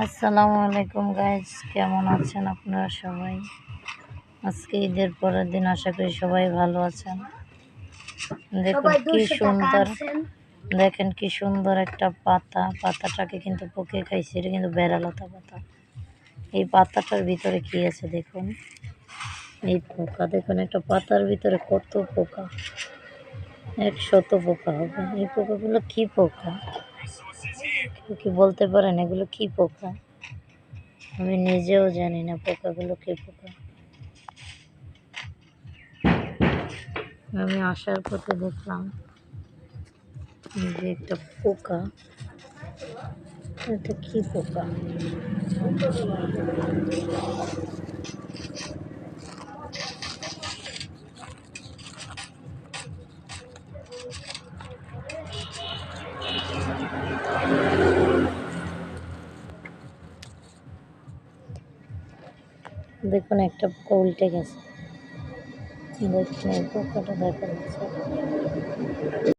আসসালামু আলাইকুম গাইজ কেমন আছেন আপনারা সবাই? আজকে ঈদের পরের দিন আশা করি সবাই ভালো আছেন। দেখুন কি সুন্দর। দেখেন কি সুন্দর একটা পাতা। পাতাটাকে কিন্তু পোকে খাইছে এটা কিন্তু বেড়ালতা পাতা। এই পাতাটার ভিতরে কি আছে দেখুন? এই পোকা দেখুন একটা পাতার ভিতরে কত পোকা। এক শত পোকা হবে। এই পোকাগুলো কি পোকা? কি বলতে পারেন এগুলো কি পোকা? আমি নিজেও জানি না পোকাগুলো কি পোকা। আমি আসার পথে দেখলাম যে একটা পোকা। এটা কি পোকা? দেখুন একটা পোকা উল্টে গেছে। দেখুন এই পোকাটা দেখা যাচ্ছে।